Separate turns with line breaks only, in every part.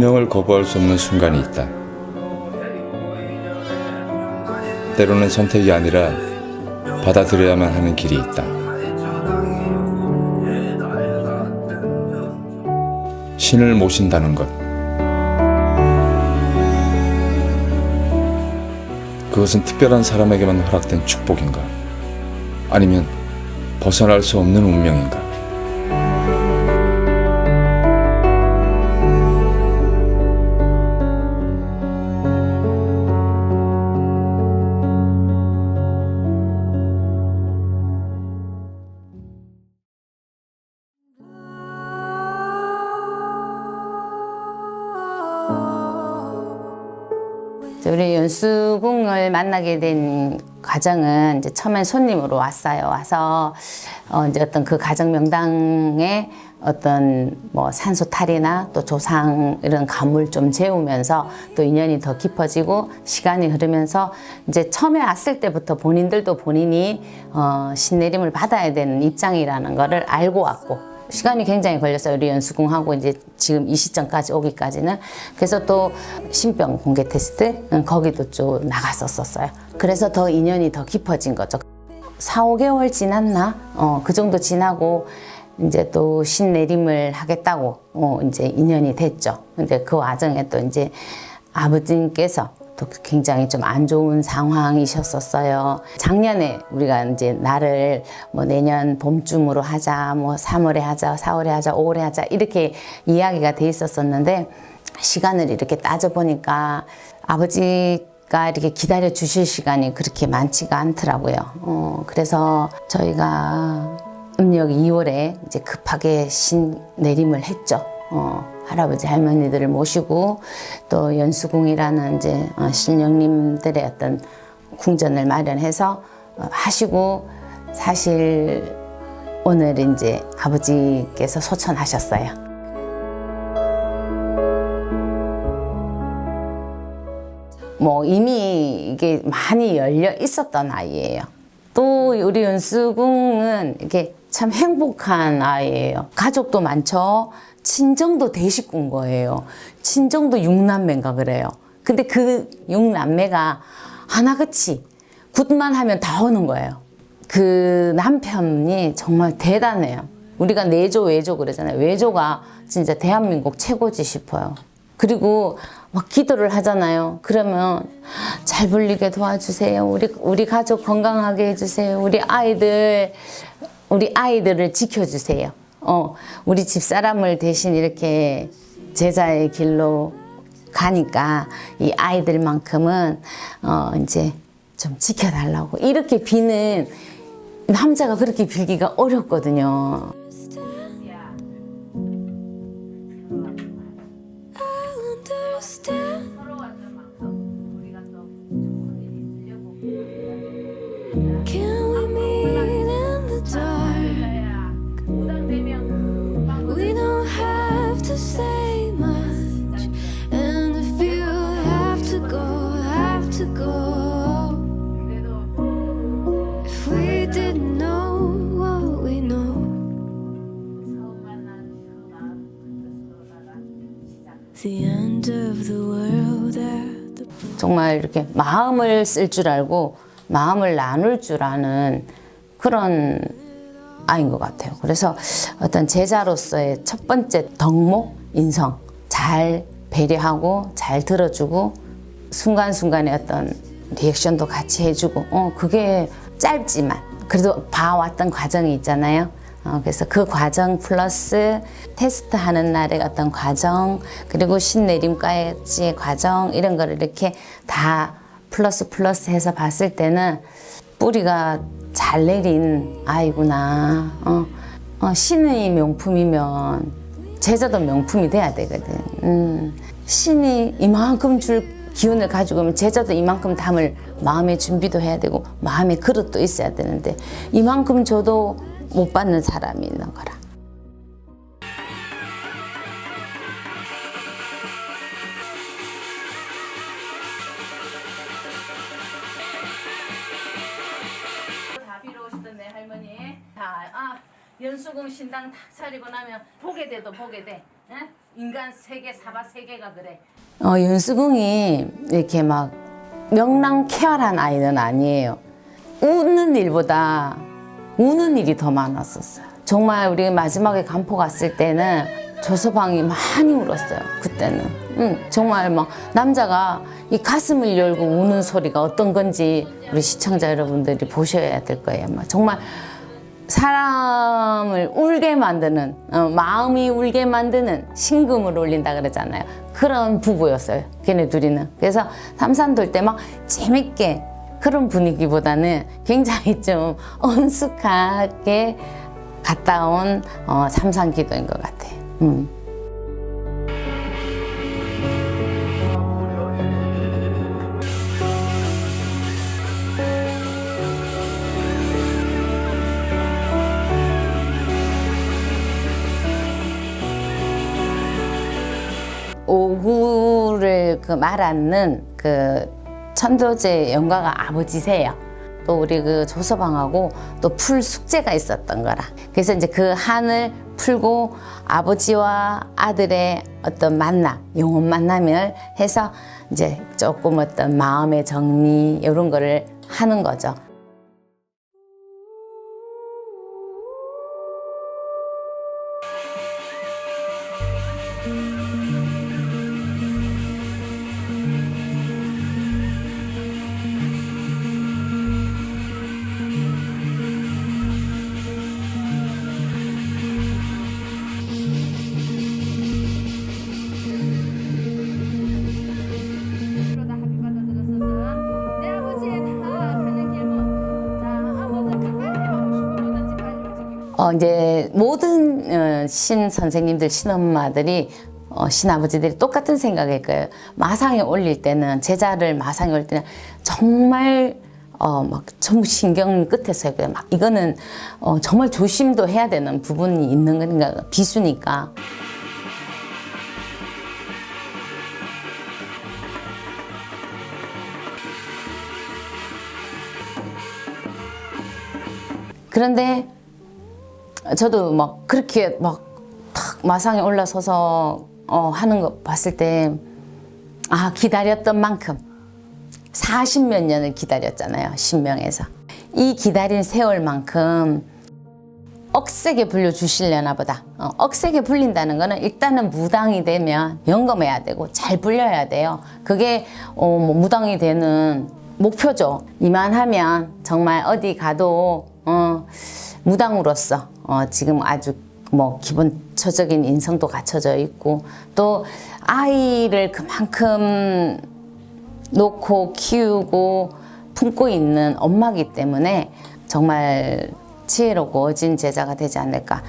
운명을 거부할 수 없는 순간이 있다. 때로는 선택이 아니라 받아들여야만 하는 길이 있다. 신을 모신다는 것. 그것은 특별한 사람에게만 허락된 축복인가? 아니면 벗어날 수 없는 운명인가?
연수궁을 만나게 된 과정은 이제 처음엔 손님으로 왔어요. 와서 어 이제 어떤 그 가정 명당에 어떤 뭐 산소 탈이나 또 조상 이런 감을 좀 재우면서 또 인연이 더 깊어지고 시간이 흐르면서 이제 처음에 왔을 때부터 본인들도 본인이 어 신내림을 받아야 되는 입장이라는 거를 알고 왔고 시간이 굉장히 걸렸어요. 우리 연수궁하고 이제 지금 이 시점까지 오기까지는. 그래서 또 신병 공개 테스트 응, 거기도 좀 나갔었었어요. 그래서 더 인연이 더 깊어진 거죠. 4, 5개월 지났나? 어, 그 정도 지나고 이제 또 신내림을 하겠다고 어, 이제 인연이 됐죠. 근데 그 와중에 또 이제 아버님께서 또 굉장히 좀 안 좋은 상황이셨었어요. 작년에 우리가 이제 나를 뭐 내년 봄쯤으로 하자, 뭐 3월에 하자, 4월에 하자, 5월에 하자 이렇게 이야기가 돼 있었었는데 시간을 이렇게 따져보니까 아버지 가 이렇게 기다려 주실 시간이 그렇게 많지가 않더라고요. 어, 그래서 저희가 음력 2월에 이제 급하게 신 내림을 했죠. 어, 할아버지 할머니들을 모시고 또 연수궁이라는 이제 어, 신령님들의 어떤 궁전을 마련해서 어, 하시고 사실 오늘 이제 아버지께서 소천하셨어요. 뭐 이미 이게 많이 열려 있었던 아이예요. 또 우리 연수궁은 이게 참 행복한 아이예요. 가족도 많죠. 친정도 대식군 거예요. 친정도 육남매인가 그래요. 근데 그 육남매가 하나같이 굿만 하면 다 오는 거예요. 그 남편이 정말 대단해요. 우리가 내조 외조 그러잖아요. 외조가 진짜 대한민국 최고지 싶어요. 그리고 막 기도를 하잖아요. 그러면 잘 불리게 도와주세요. 우리 우리 가족 건강하게 해주세요. 우리 아이들 우리 아이들을 지켜주세요. 어, 우리 집 사람을 대신 이렇게 제자의 길로 가니까 이 아이들만큼은 어 이제 좀 지켜달라고 이렇게 비는 남자가 그렇게 빌기가 어렵거든요.
understand
정말 이렇게 마음을 쓸 줄 알고 마음을 나눌 줄 아는 그런 아이인 것 같아요. 그래서 어떤 제자로서의 첫 번째 덕목, 인성, 잘 배려하고 잘 들어주고 순간순간의 어떤 리액션도 같이 해주고, 어, 그게 짧지만 그래도 봐왔던 과정이 있잖아요. 어, 그래서 그 과정 플러스 테스트하는 날의 어떤 과정 그리고 신내림까지의 과정 이런 거를 이렇게 다 플러스 플러스 해서 봤을 때는 뿌리가 잘 내린 아이구나. 어, 어, 신의 명품이면 제자도 명품이 돼야 되거든. 음, 신이 이만큼 줄 기운을 가지고 오면 제자도 이만큼 담을 마음의 준비도 해야 되고 마음의 그릇도 있어야 되는데 이만큼 줘도 못 받는 사람이 있는 거라. 다 비로 오시던 내 할머니. 자, 아, 연수궁 신당 탁 차리고 나면 보게 돼도 보게 돼. 응? 인간 세계 사바 세계가 그래. 어 윤수궁이 이렇게 막 명랑쾌활한 아이는 아니에요. 웃는 일보다 우는 일이 더 많았었어요. 정말 우리 마지막에 간포 갔을 때는 조서방이 많이 울었어요. 그때는. 응, 정말 막 남자가 이 가슴을 열고 우는 소리가 어떤 건지 우리 시청자 여러분들이 보셔야 될 거예요. 막 정말 사람을 울게 만드는 어, 마음이 울게 만드는 신금을 올린다 그러잖아요. 그런 부부였어요. 걔네 둘이는. 그래서 삼산 돌 때 막 재밌게 그런 분위기보다는 굉장히 좀 엄숙하게 갔다 온 어, 삼산 기도인 것 같아요. 음. 오구를 그 말하는 그 천도제 영가가 아버지세요. 또 우리 그 조서방하고 또 풀 숙제가 있었던 거라. 그래서 이제 그 한을 풀고 아버지와 아들의 어떤 만남, 영혼 만남을 해서 이제 조금 어떤 마음의 정리 이런 거를 하는 거죠.
어,
이제 모든 어, 신 선생님들, 신엄마들이 어, 신아버지들이 똑같은 생각일 거예요. 마상에 올릴 때는 제자를 마상에 올릴 때는 정말 어, 막 전부 신경 끝에서 해요. 막 이거는 어, 정말 조심도 해야 되는 부분이 있는 거니까 비수니까. 그런데 저도 막 그렇게 막 탁 마상에 올라서서 어, 하는 거 봤을 때 아 기다렸던 만큼 40 몇 년을 기다렸잖아요 신명에서. 이 기다린 세월만큼 억세게 불려주시려나 보다. 어, 억세게 불린다는 거는 일단은 무당이 되면 영검해야 되고 잘 불려야 돼요. 그게 어, 뭐 무당이 되는 목표죠. 이만하면 정말 어디 가도 어, 무당으로서 어, 지금 아주 뭐 기본처적인 인성도 갖춰져 있고 또 아이를 그만큼 놓고 키우고 품고 있는 엄마기 때문에 정말 지혜롭고 어진 제자가 되지 않을까.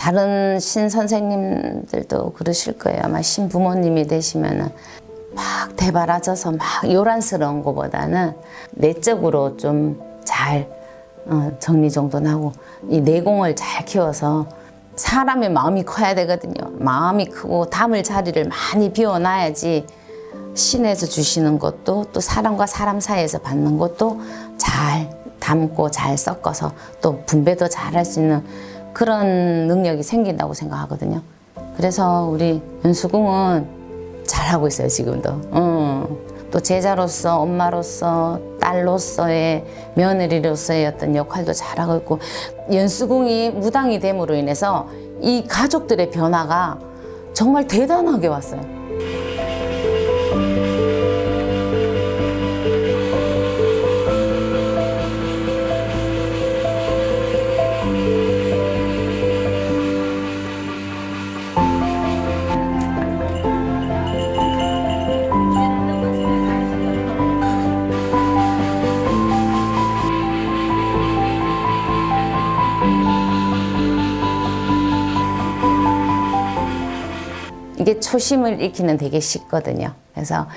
다른 신 선생님들도 그러실 거예요. 아마 신 부모님이 되시면은 막 대바라져서 막 요란스러운 것보다는 내적으로 좀잘 어, 정리정돈하고 이 내공을 잘 키워서 사람의 마음이 커야 되거든요. 마음이 크고 담을 자리를 많이 비워놔야지 신에서 주시는 것도 또 사람과 사람 사이에서 받는 것도 잘 담고 잘 섞어서 또 분배도 잘 할 수 있는 그런 능력이 생긴다고 생각하거든요. 그래서 우리 윤수궁은 잘하고 있어요, 지금도. 어. 또 제자로서, 엄마로서, 딸로서의, 며느리로서의 어떤 역할도 잘하고 있고, 연수궁이 무당이 됨으로 인해서 이 가족들의 변화가 정말 대단하게 왔어요. 초심을 잃기는 되게 쉽거든요. 그래서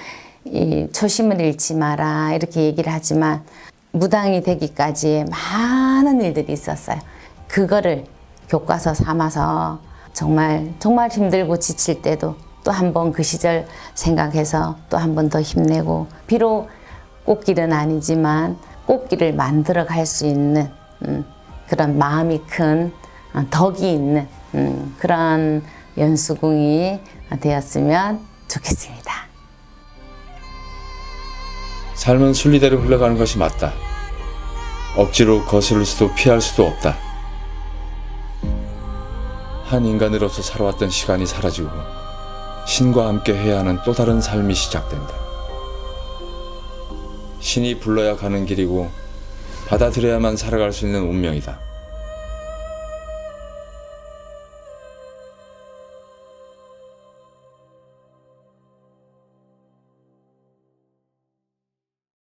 이 초심을 잃지 마라 이렇게 얘기를 하지만 무당이 되기까지의 많은 일들이 있었어요. 그거를 교과서 삼아서 정말 정말 힘들고 지칠 때도 또 한 번 그 시절 생각해서 또 한 번 더 힘내고 비록 꽃길은 아니지만 꽃길을 만들어 갈 수 있는 음, 그런 마음이 큰 어, 덕이 있는 음, 그런 연수궁이 되었으면 좋겠습니다.
삶은 순리대로 흘러가는 것이 맞다. 억지로 거스를 수도 피할 수도 없다. 한 인간으로서 살아왔던 시간이 사라지고 신과 함께 해야 하는 또 다른 삶이 시작된다. 신이 불러야 가는 길이고 받아들여야만 살아갈 수 있는 운명이다.